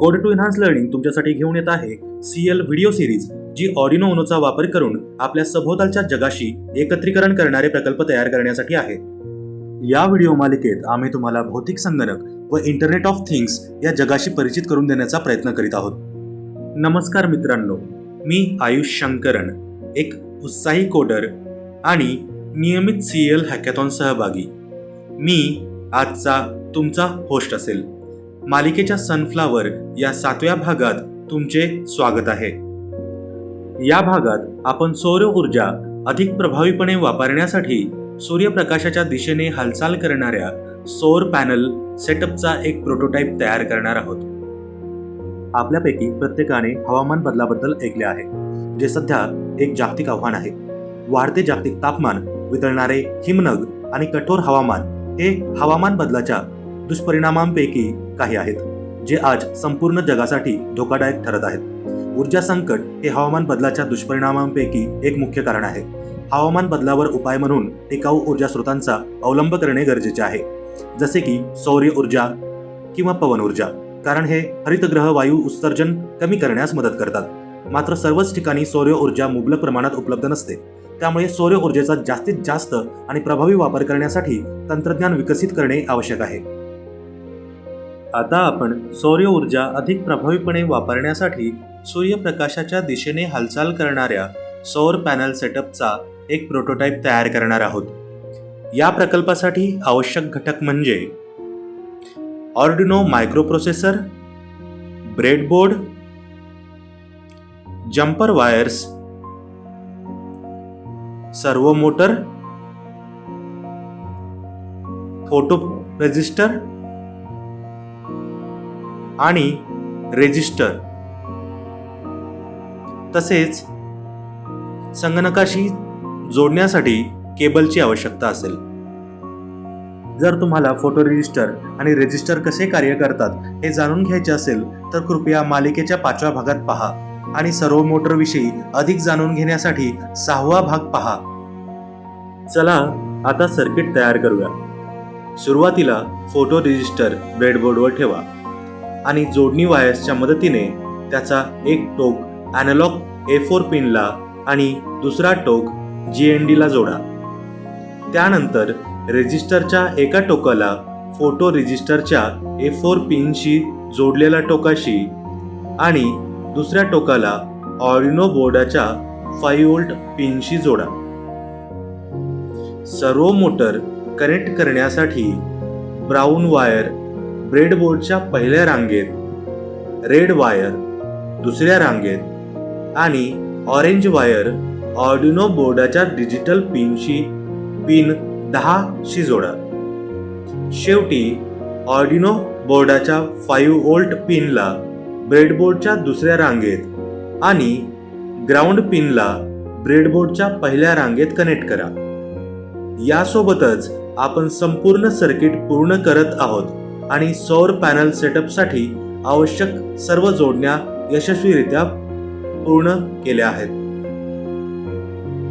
Code to enhance learning तुमच्यासाठी घेऊन येत आहे सी एल व्हिडिओ सिरीज जी ऑडिनो ओनोचा वापर करून आपल्या सभोवतालच्या जगाशी एकत्रीकरण करणारे प्रकल्प तयार करण्यासाठी आहे. या व्हिडिओ मालिकेत आम्ही तुम्हाला भौतिक संगणक व इंटरनेट ऑफ थिंग्स या जगाशी परिचित करून देण्याचा प्रयत्न करीत आहोत. नमस्कार मित्रांनो मी आयुष शंकरन एक उत्साही कोडर आणि नियमित सी एल हॅकॅथॉन सहभागी. मी आजचा तुमचा होस्ट असेल. मालिकेच्या सनफ्लावर या सातव्या भागात तुमचे स्वागत आहे. या भागात आपण सौर ऊर्जा अधिक प्रभावीपणे वापरण्यासाठी सूर्यप्रकाशाच्या दिशेने हालचाल करणाऱ्या सौर पॅनल सेटअपचा एक प्रोटोटाईप तयार करणार आहोत. आपल्यापैकी प्रत्येकाने हवामान बदलाबद्दल ऐकले आहे जे सध्या एक जागतिक आव्हान आहे. वाढते जागतिक तापमान वितळणारे हिमनग आणि कठोर हवामान हे हवामान बदलाच्या दुष्परिणामांपैकी काही आहेत जे आज संपूर्ण जगासाठी धोकादायक ठरत आहेत. ऊर्जा संकट हे हवामान बदलाच्या दुष्परिणामांपैकी एक मुख्य कारण आहे. हवामान बदलावर उपाय म्हणून टिकाऊ ऊर्जा स्रोतांचा अवलंब करणे गरजेचे आहे. जसे की सौर ऊर्जा किंवा पवन ऊर्जा कारण हे हरितग्रह वायू उत्सर्जन कमी करण्यास मदत करतात. मात्र सर्वच ठिकाणी सौर ऊर्जा मुबलक प्रमाणात उपलब्ध नसते. त्यामुळे सौर ऊर्जेचा जास्तीत जास्त आणि प्रभावी वापर करण्यासाठी तंत्रज्ञान विकसित करणे आवश्यक आहे. आता आपण सौर्य ऊर्जा अधिक प्रभावीपणे वापरण्यासाठी सूर्यप्रकाशाच्या दिशेने हालचाल करणाऱ्या सौर पॅनल सेटअपचा एक प्रोटोटाईप तयार करणार आहोत. या प्रकल्पासाठी आवश्यक घटक म्हणजे Arduino microprocessor breadboard jumper wires servo motor photo resistor आणि रेजिस्टर तसेच संगणकाशी जोडण्यासाठी केबलची आवश्यकता असेल. जर तुम्हाला फोटो रजिस्टर आणि रेजिस्टर कसे कार्य करतात हे जाणून घ्यायचे असेल तर कृपया मालिकेच्या पाचव्या भागात पहा आणि सर्व मोटरविषयी अधिक जाणून घेण्यासाठी सहावा भाग पहा. चला आता सर्किट तयार करूया. सुरुवातीला फोटो रजिस्टर ब्रेडबोर्डवर ठेवा. आणि जोडणी वायर्सच्या मदतीने त्याचा एक टोक ॲनलॉग ए फोर पिनला आणि दुसरा टोक जी एन डीला जोडा. त्यानंतर रेजिस्टरच्या एका टोकाला फोटो रेजिस्टरच्या ए फोर पिनशी जोडलेल्या टोकाशी आणि दुसऱ्या टोकाला ऑरिनो बोर्डाच्या फाईव्ह वोल्ट पिनशी जोडा. सर्व मोटर कनेक्ट करण्यासाठी ब्राऊन वायर ब्रेडबोर्डच्या पहिल्या रांगेत रेड वायर दुसऱ्या रांगेत आणि ऑरेंज वायर ऑर्डिनो बोर्डाच्या डिजिटल पिनशी पिन दहा शी जोडा. शेवटी ऑर्डिनो बोर्डाच्या फाईव्ह वोल्ट पिनला ब्रेडबोर्डच्या दुसऱ्या रांगेत आणि ग्राउंड पिनला ब्रेडबोर्डच्या पहिल्या रांगेत कनेक्ट करा. यासोबतच आपण संपूर्ण सर्किट पूर्ण करत आहोत. आणि सौर पॅनल सेटअपसाठी आवश्यक सर्व जोडण्या यशस्वीरित्या पूर्ण केल्या आहेत.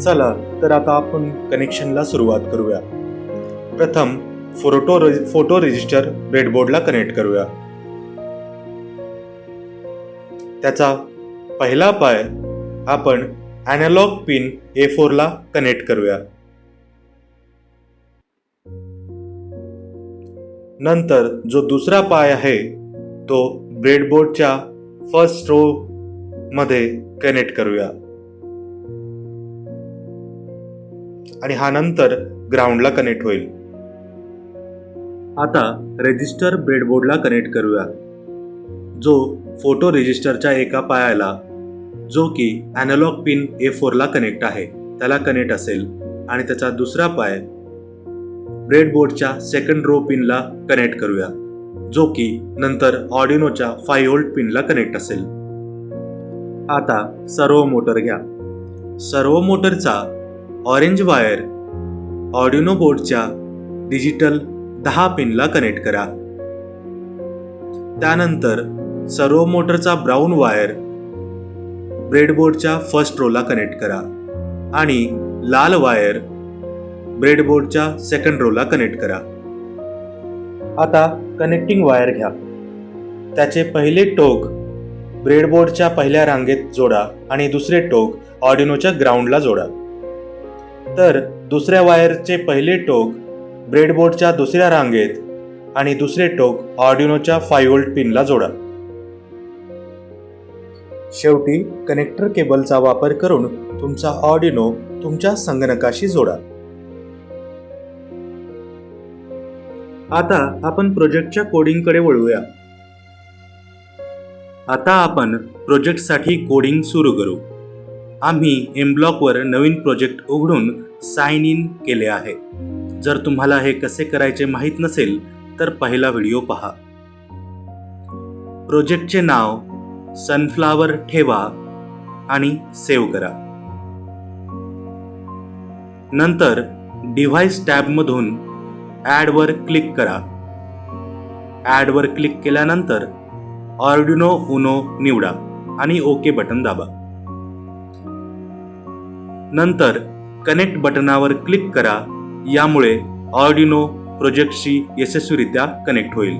चला तर आता आपण कनेक्शनला सुरुवात करूया. प्रथम फोटो फोटो रजिस्टर ब्रेडबोर्डला कनेक्ट करूया. त्याचा पहिला पाय आपण ॲनालॉग पिन ए फोरला कनेक्ट करूया. नंतर जो दुसरा पाय आहे तो ब्रेडबोर्डच्या फर्स्ट रो मध्ये कनेक्ट करूया. आणि हा नंतर ग्राउंडला कनेक्ट होईल. आता रेजिस्टर ब्रेडबोर्डला कनेक्ट करूया. जो फोटो रेजिस्टरच्या एका पायाला जो की ॲनालॉग पिन ए फोरला कनेक्ट आहे त्याला कनेक्ट असेल. आणि त्याचा दुसरा पाय ब्रेडबोर्डच्या सेकंड रो पिनला कनेक्ट करूया जो की नंतर ऑडिनोच्या फाईव्ह वोल्ट पिनला कनेक्ट असेल. आता सर्वो मोटर घ्या. सर्वो मोटरचा ऑरेंज वायर ऑडिनो बोर्डच्या डिजिटल दहा पिनला कनेक्ट करा. त्यानंतर सर्वो मोटरचा ब्राऊन वायर ब्रेडबोर्डच्या फर्स्ट रोला कनेक्ट करा. आणि लाल वायर ब्रेडबोर्डच्या सेकंड रोला कनेक्ट करा. आता कनेक्टिंग वायर घ्या. त्याचे पहिले टोक ब्रेडबोर्डच्या पहिल्या रांगेत जोडा आणि दुसरे टोक ऑडिनोच्या ग्राउंडला जोडा. तर दुसऱ्या वायरचे पहिले टोक ब्रेडबोर्डच्या दुसऱ्या रांगेत आणि दुसरे टोक ऑडिनोच्या फाईव्ह वोल्ट पिनला जोडा. शेवटी कनेक्टर केबलचा वापर करून तुमचा ऑडिनो तुमच्या संगणकाशी जोडा. आता आपण प्रोजेक्टच्या कोडिंगकडे वळूया. आता आपण प्रोजेक्टसाठी कोडिंग सुरू करू. आम्ही एमब्लॉकवर नवीन प्रोजेक्ट उघडून साइन इन केले आहे. जर तुम्हाला हे कसे करायचे माहीत नसेल तर पहिला व्हिडिओ पहा. प्रोजेक्टचे नाव सनफ्लावर ठेवा आणि सेव्ह करा. नंतर डिव्हाइस टॅबमधून ॲडवर क्लिक करा. ॲडवर क्लिक केल्यानंतर ऑर्डिनो उनो निवडा आणि ओके बटन दाबा. नंतर कनेक्ट बटनावर क्लिक करा यामुळे ऑर्डिनो प्रोजेक्टशी यशस्वीरित्या कनेक्ट होईल.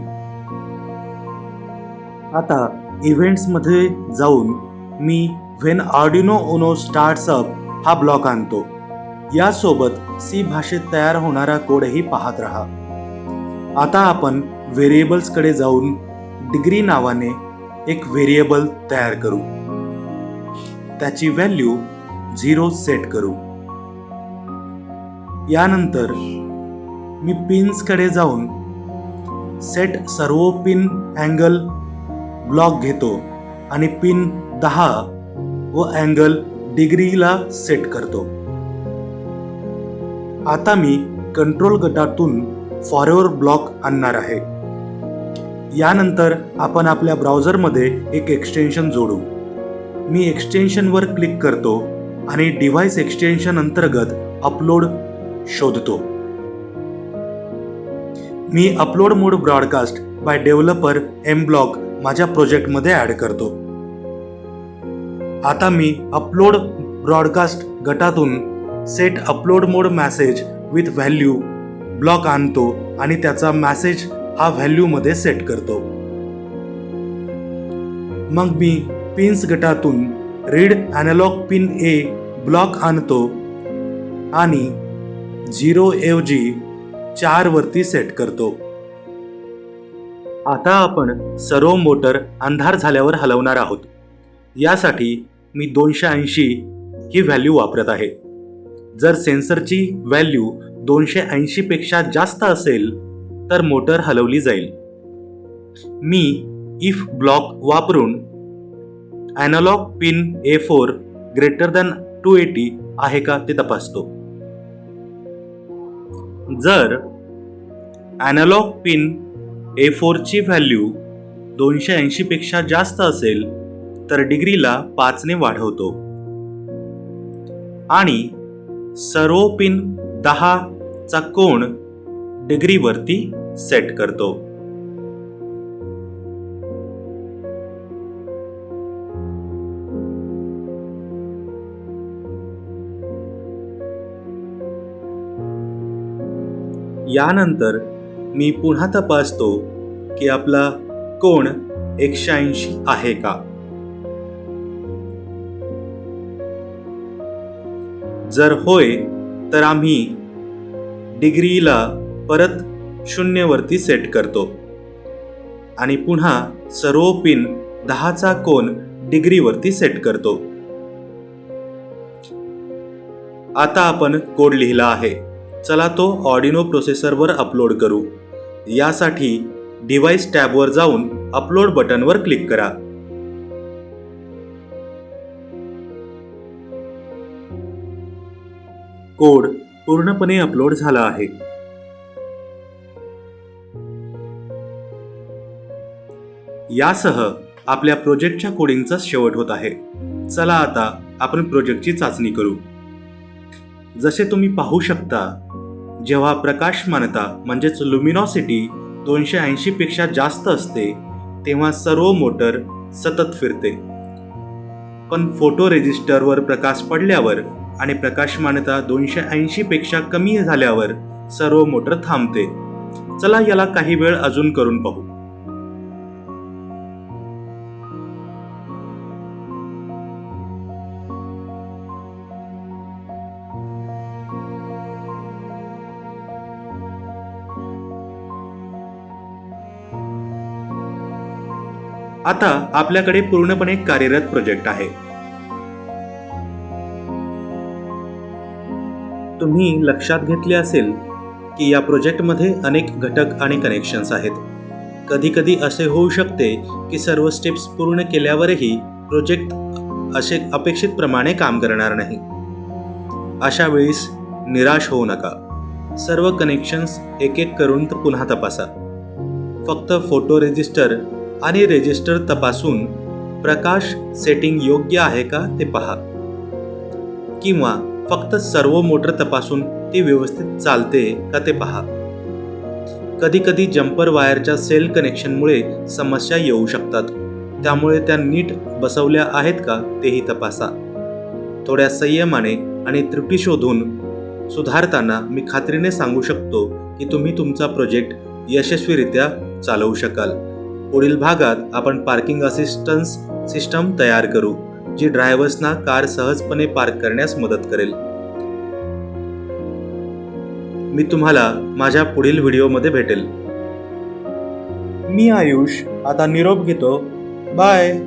आता इव्हेंट्समध्ये जाऊन मी when Arduino Uno starts up हा ब्लॉक आणतो. यासोबत सी भाषेत तयार होणारा कोडही पाहत राहा. आता आपण व्हेरिएबल्सकडे जाऊन डिग्री नावाने एक व्हेरिएबल तयार करू. त्याची व्हॅल्यू झिरो सेट करू. यानंतर मी पिन्सकडे जाऊन सेट सर्व पिन अँगल ब्लॉक घेतो आणि पिन दहा व अँगल डिग्रीला सेट करतो. आता मी कंट्रोल गटातून फॉरेवर ब्लॉक आणणार आहे. यानंतर आपण आपल्या ब्राउझरमध्ये एक एक्सटेन्शन जोडू. मी एक्सटेन्शनवर क्लिक करतो आणि डिव्हाइस एक्सटेन्शन अंतर्गत अपलोड शोधतो. मी upload mode broadcast by developer M block माझ्या प्रोजेक्टमध्ये ॲड करतो. आता मी अपलोड ब्रॉडकास्ट गटातून set upload mode message with value block आणतो आणि त्याचा मॅसेज हा व्हॅल्यूमध्ये सेट करतो. मग मी पिन्स गटातून read analog pin A block आणतो आणि झिरो ऐवजी चारवरती सेट करतो. आता आपण सर्व मोटर अंधार झाल्यावर हलवणार आहोत. यासाठी मी दोनशे ऐंशी ही व्हॅल्यू वापरत आहे. जर सेन्सरची व्हॅल्यू दोनशे ऐंशीपेक्षा जास्त असेल तर मोटर हलवली जाईल. मी इफ ब्लॉक वापरून analog pin A four greater than two eighty आहे का ते तपासतो. जर ॲनालॉग पिन ए फोरची व्हॅल्यू दोनशे ऐंशीपेक्षा जास्त असेल तर डिग्रीला पाचने वाढवतो. आणि सरोपिन दहाचा कोण डिग्रीवरती सेट करतो. यानंतर मी पुन्हा तपासतो की आपला कोण एकशे ऐंशी आहे का? जर होय तर आम्ही डिग्रीला परत शून्यवरती सेट करतो. आणि पुन्हा सर्व पिन दहाचा कोन डिग्रीवरती सेट करतो. आता आपण कोड लिहिला आहे. चला तो ऑडिनो प्रोसेसरवर अपलोड करू. यासाठी डिव्हाइस टॅबवर जाऊन अपलोड बटनवर क्लिक करा. कोड पूर्णपणे अपलोड झाला आहे. यासह आपल्या प्रोजेक्टच्या कोडिंगचा शेवट होत आहे. चला आता आपण प्रोजेक्टची चाचणी करू. जसे तुम्ही पाहू शकता जेव्हा प्रकाशमानता म्हणजेच लुमिनॉसिटी दोनशे ऐंशी पेक्षा जास्त असते तेव्हा सर्व मोटर सतत फिरते. पण फोटो रेजिस्टरवर प्रकाश पडल्यावर आणि प्रकाशमानता दोनशे ऐंशीपेक्षा कमी झाल्यावर सर्व मोटर थांबते. चला याला काही वेळ अजून करून पाहू. आता आपल्याकडे पूर्णपणे कार्यरत प्रोजेक्ट आहे. तुम्ही लक्षात घेतले असेल की या प्रोजेक्टमध्ये अनेक घटक आणि कनेक्शन्स आहेत. कधीकधी असे होऊ शकते की सर्व स्टेप्स पूर्ण केल्यावरही प्रोजेक्ट असे अपेक्षित प्रमाणे काम करणार नाही. अशा वेळेस निराश होऊ नका. सर्व कनेक्शन्स एक एक करून पुन्हा तपासा. फक्त फोटो रेजिस्टर आणि रेजिस्टर तपासून प्रकाश सेटिंग योग्य आहे का ते पहा. किंवा फक्त सर्व मोटर तपासून ती व्यवस्थित चालते का ते पहा. कधी कधी जम्पर वायरच्या सेल कनेक्शनमुळे समस्या येऊ शकतात. त्यामुळे त्या नीट बसवल्या आहेत का तेही तपासा. थोड्या संयमाने आणि त्रुटी शोधून सुधारताना मी खात्रीने सांगू शकतो की तुम्ही तुमचा प्रोजेक्ट यशस्वीरित्या चालवू शकाल. पुढील भागात आपण पार्किंग असिस्टन्स सिस्टम तयार करू. जी ड्रायव्हर्सना कार सहजपणे पार्क करण्यास मदत करेल. मी तुम्हाला माझ्या पुढील व्हिडिओमध्ये भेटेल. मी आयुष आता निरोप घेतो. बाय.